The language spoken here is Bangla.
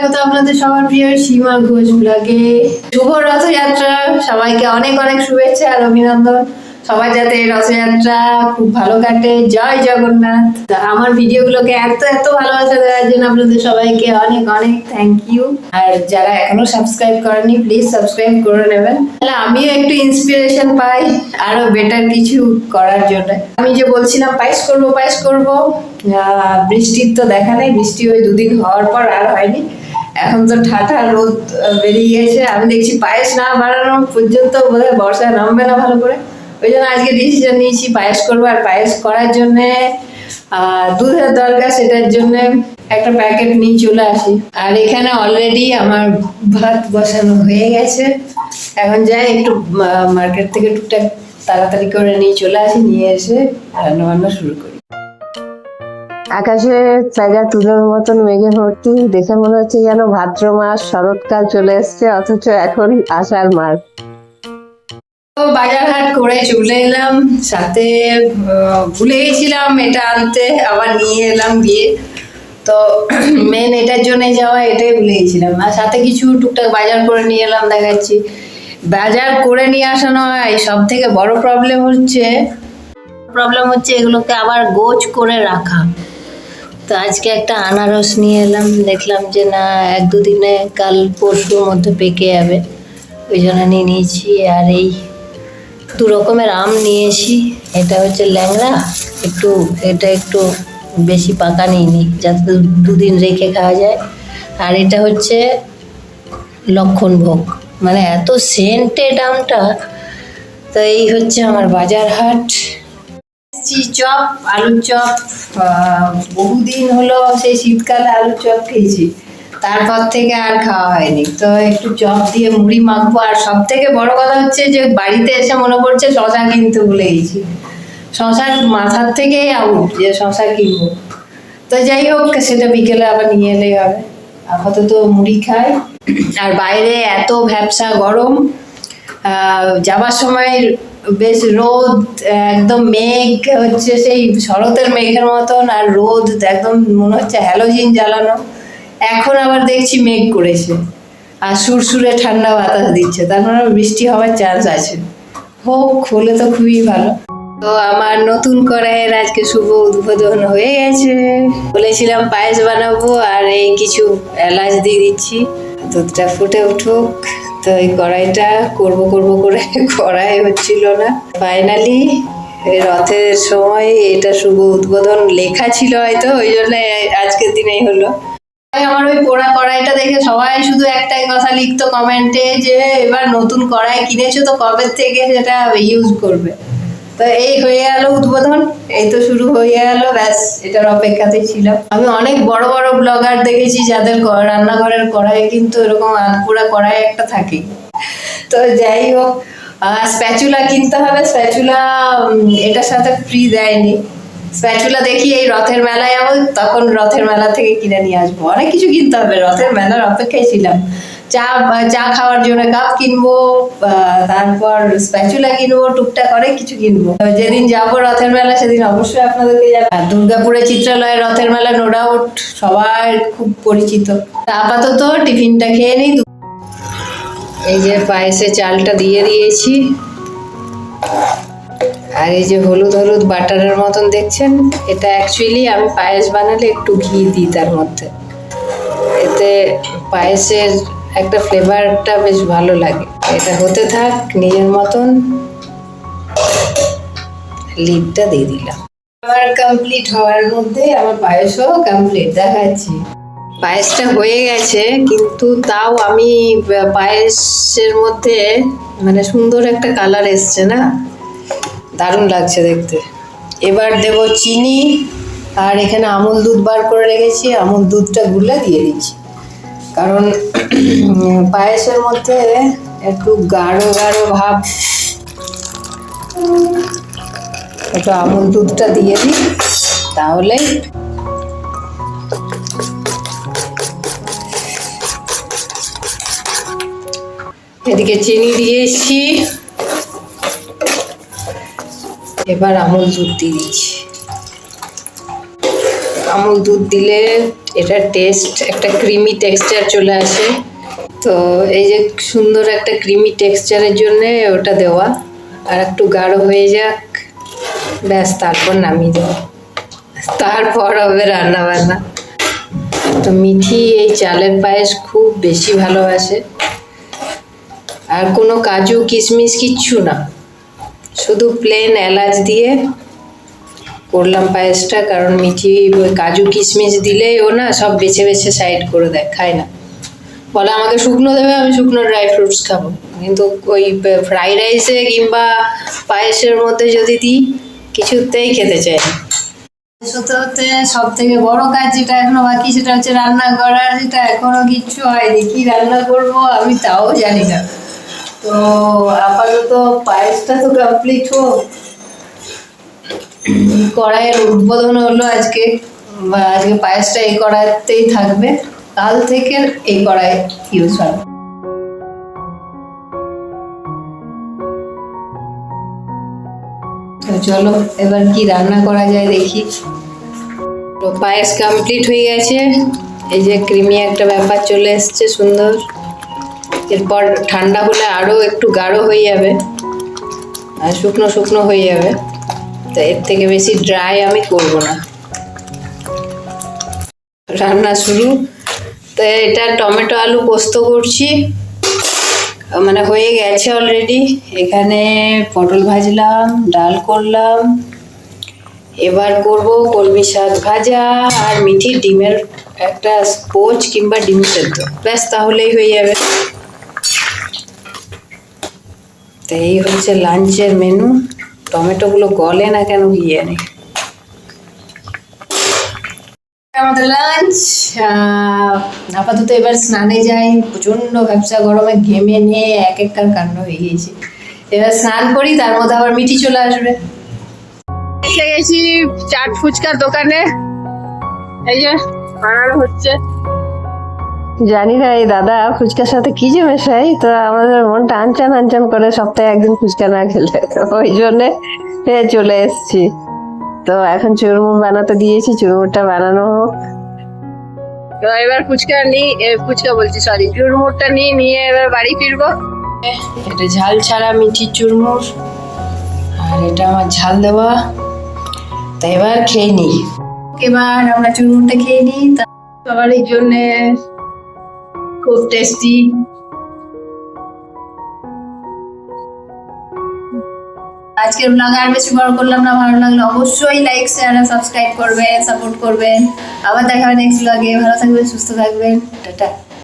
স্বাগত আপনাদের সবার প্রিয় সীমা ঘোষ ব্লগে। শুভ রথযাত্রা। সবাইকে অনেক অনেক শুভেচ্ছা আর অভিনন্দন। সবার যাতে রথযাত্রা খুব ভালো কাটে। জয় জগন্নাথ। আমার ভিডিওগুলোকে এত এত ভালোবাসা দেওয়ার জন্য আপনাদের সবাইকে অনেক অনেক থ্যাংক ইউ আর যারা এখনও সাবস্ক্রাইব করেনি প্লিজ সাবস্ক্রাইব করে নেবেন। তাহলে আমিও একটু ইন্সপিরেশন পাই আরও বেটার কিছু করার জন্য। আমি যে বলছিলাম, পায়েস করব পায়েস করব। বৃষ্টির তো দেখা নেই। বৃষ্টি ওই দুদিন হওয়ার পর আর হয়নি। এখন তো ঠাঠা রোদ বেরিয়ে গেছে আমি দেখছি পায়েস না বাড়ানো পর্যন্ত, বোধহয় বর্ষা নামবে না ভালো করে। ওই জন্য আজকে ডিসিশন নিয়েছি পায়েস করব। আর পায়েস করার জন্যে দুধের দরকার, সেটার জন্য একটা প্যাকেট নিয়ে চলে আসি। আর এখানে অলরেডি আমার ভাত বসানো হয়ে গেছে। এখন যাই, একটু মার্কেট থেকে টুকটাক তাড়াতাড়ি করে নিয়ে চলে আসি, নিয়ে এসে রান্না বান্না শুরু করি। আকাশে জায়গা তুলোর মতন মেঘে ভর্তি। দেখে মনে হচ্ছে যেন ভাদ্র মাস, শরৎকাল চলে এসছে, অথচ এখন আষাঢ় মাস। তো বাজার করে চলে এলাম। সাথে ভুলে গেছিলাম এটা আনতে, আবার নিয়ে এলাম গিয়ে তো মেন এটার জন্য যাওয়া, এটাই ভুলে গেছিলাম আর সাথে কিছু টুকটাক বাজার করে নিয়ে এলাম, দেখাচ্ছি। বাজার করে নিয়ে আসা নয় সব থেকে বড় প্রবলেম হচ্ছে প্রবলেম হচ্ছে এগুলোকে আবার গোছ করে রাখা। তো আজকে একটা আনারস নিয়ে এলাম। দেখলাম যে না, এক দুদিনে কাল পরশুর মধ্যে পেকে যাবে। ওই জন্য নিয়ে নিয়েছি। আর এই দু রকমের আম নিয়েছি এটা হচ্ছে ল্যাংড়া। একটু, এটা একটু বেশি পাকা নিইনি, যাতে দুদিন রেখে খাওয়া যায়। আর এটা হচ্ছে লক্ষণ ভোগ। মানে এত সেন্টেড আমটা। তো এই হচ্ছে আমার বাজার হাট এসছি চপ, আলুর চপ বহুদিন হলো সেই শীতকালে আলুর চপ খেয়েছি। তারপর থেকে আর খাওয়া হয়নি। তো একটু চপ দিয়ে মুড়ি মাখবো। আর সব থেকে বড় কথা হচ্ছে যে বাড়িতে এসে মনে পড়ছে শশা কিনতে ভুলে গেছি। শশার মাথার থেকেই আউট যে শশা কিনবো। তো যাই হোক, সেটা বিকেলে আবার নিয়ে এলেই হবে। আপাতত মুড়ি খাই। আর বাইরে এত ভ্যাবসা গরম যাবার সময় বেশ রোদ, একদম মেঘ, হচ্ছে সেই শরতের মেঘের মতন, আর রোদ, একদম মনে হচ্ছে হ্যালোজিন জ্বালানো। এখন আবার দেখছি মেঘ করেছে। আর সুরসুরে ঠান্ডা বাতাস দিচ্ছে, তার মানে বৃষ্টি হওয়ার চান্স আছে। হোক, হলে তো খুবই ভালো। তো আমার নতুন কড়াইয়ের আজকে শুভ উদ্বোধন হয়ে গেছে। বলেছিলাম পায়েস বানাবো, আর এই কিছু এলাচ দিয়ে দিচ্ছি। দুধটা ফুটে উঠুক। তো এই কড়াইটা করব করব করে কড়াই হচ্ছিল না। ফাইনালি রথের সময় এটা শুভ উদ্বোধন লেখা ছিল হয়তো, ওই জন্য আজকের দিনেই হলো। আমার ওই পোড়া কড়াইটা দেখে সবাই শুধু একটাই কথা লিখতো কমেন্টে যে, এবার নতুন কড়াই কিনেছো তো কবে থেকে সেটা ইউজ করবে? তো এই হয়ে গেল উদ্বোধন, এই তো শুরু হয়ে গেল, ব্যাস, এটার অপেক্ষাতেই ছিলাম। আমি অনেক বড় বড় ব্লগার দেখেছি যাদের রান্নাঘরের কড়াই কিন্তু এরকম আধপুরা কড়াই একটা থাকে তো যাই হোক স্প্যাচুলা কিনতে হবে স্প্যাচুলা এটার সাথে ফ্রি দেয়নি। স্প্যাচুলা দেখি এই রথের মেলায় যাব তখন রথের মেলা থেকে কিনে নিয়ে আসব। অনেক কিছু কিনতে হবে, রথের মেলার অপেক্ষায় ছিলাম। চা চা খাওয়ার জন্য কাপ কিনবো তারপর স্প্যাচুলা কিনবো, টুকটাক অনেক কিছু কিনবো। যেদিন যাব রথের মেলা, সেদিন অবশ্যই আপনাদেরকে আর দুর্গাপুরে চিত্রালয়ে রথের মেলা নো ডাউট সবার খুব পরিচিত। আপাতত টিফিনটা খেয়ে নিই। এই যে পায়েসে চালটা দিয়ে দিয়েছি। আর এই যে হলুদ হলুদ বাটারের মতন দেখছেন? এটা অ্যাকচুয়ালি আমি পায়েস বানালে একটু ঘি দিই তার মধ্যে। এতে পায়েসের একটা ফ্লেভারটা বেশ ভালো লাগে। এটা হতে থাক, নিজের মতন লিডটা দিয়ে দিলাম। আমার কমপ্লিট হওয়ার মধ্যে আমার পায়েসও কমপ্লিট দেখাচ্ছি। পায়েসটা হয়ে গেছে, কিন্তু তাও আমি পায়েসের মধ্যে মানে সুন্দর একটা কালার এসছে না? দারুণ লাগছে দেখতে। এবার দেব চিনি, আর এখানে আমুল দুধ বার করে রেখেছি, আমুল দুধটা গুলে দিয়ে দিচ্ছি। কারণ পায়েসের মধ্যে একটু গাঢ় গাঢ় ভাব। একটু আমুল দুধটা দিয়ে দিই, তাহলে এদিকে চিনি দিয়ে এসছি এবার আমুল দুধ দিয়ে দিচ্ছি। আমুল দুধ দিলে এটা টেস্ট একটা ক্রিমি টেক্সচার চলে আসে। তো এই যে সুন্দর একটা ক্রিমি টেক্সচারের জন্য ওটা দেওয়া। আর একটু গাঢ় হয়ে যাক, ব্যাস তারপর নামিয়ে দেওয়া তারপর হবে রান্না বান্না তো মিঠি এই চালের পায়েস খুব বেশি ভালোবাসে। আর কোনো কাজু, কিশমিশ কিচ্ছু না। শুধু প্লেন এলাচ দিয়ে করলাম পায়েসটা, কারণ মিঠি ওই কাজু কিশমিশ দিলেই ও না সব বেছে বেছে সাইড করে দেয়, খায় না। বলে, আমাকে শুকনো দেবে, আমি শুকনো ড্রাই ফ্রুটস খাব। কিন্তু ওই ফ্রাইড রাইসে কিংবা পায়েসের মধ্যে যদি দিই, কিছুতেই খেতে চাই না। হতে সব থেকে বড় কাজ যেটা এখনও বাকি, সেটা হচ্ছে রান্না করার, যেটা এখনও কিচ্ছু হয়নি। কি রান্না করব আমি তাও জানি না। তো আপাতত পায়েসটা তো কমপ্লিট হোক। কড়াইয়ের উদ্বোধন হলো আজকে আজকে পায়েসটা এই কড়াইতেই থাকবে। কাল থেকে এই কড়াই ইউজ হবে। তো চলো, এবার কি রান্না করা যায় দেখি। তো পায়েস কমপ্লিট হয়ে গেছে। এই যে ক্রিমি একটা ব্যাপার চলে এসছে, সুন্দর। এরপর ঠান্ডা হলে আরও একটু গাঢ় হয়ে যাবে। আর শুকনো শুকনো হয়ে যাবে। তো এর থেকে বেশি ড্রাই আমি করব না। রান্না শুরু। তো এটা টমেটো আলু পোস্ত করছি। মানে হয়ে গেছে অলরেডি এখানে পটল ভাজলাম, ডাল করলাম। এবার করব কলমি শাক ভাজা আর মিঠি ডিমের একটা পোচ কিংবা ডিম সেদ্ধ। ব্যাস, তাহলেই হয়ে যাবে। তো এই হচ্ছে লাঞ্চের মেনু টমেটোগুলো গলে না কেন গিয়ে নেই আমাদের লাঞ্চ আপাতত এবার স্নানে যাই প্রচণ্ড ব্যবসা গরমে ঘেমে নিয়ে এক একটার কাণ্ড হয়ে গিয়েছে। এবার স্নান করি, তার মধ্যে আবার মিঠি চলে আসবে। গেছি চাট ফুচকার দোকানে। এই যে, বানানো হচ্ছে। জানি না এই দাদা ফুচকার সাথে কি যে মেশাই তো আমাদের মনটা আনচান আনচান করে সপ্তাহে একদিন ফুচকা না খেলে। তো ওই জন্যে চলে এসেছি। তো এখন চুরমুর বানাতে দিয়েছি চুরমুরটা বানানো হোক। তো এবার ফুচকা নিই ফুচকা বলছি সরি চুরমুরটা নিয়ে নিয়ে এবার বাড়ি ফিরবো। এটা ঝাল ছাড়া মিঠি চুরমুর আর এটা আমার ঝাল দেওয়া। তা এবার খেয়ে নিই এবার আমরা চুরমুরটা খেয়ে নিই তা সবার এই জন্যে খুব টেস্টি আজকের ব্লগ আর বেশি বড় করলাম না, ভালো লাগল অবশ্যই লাইক শেয়ার সাবস্ক্রাইব করবেন সাপোর্ট করবেন। আবার দেখা হবে নেক্সট ব্লগে ভালো থাকবেন, সুস্থ থাকবেন। টাটা।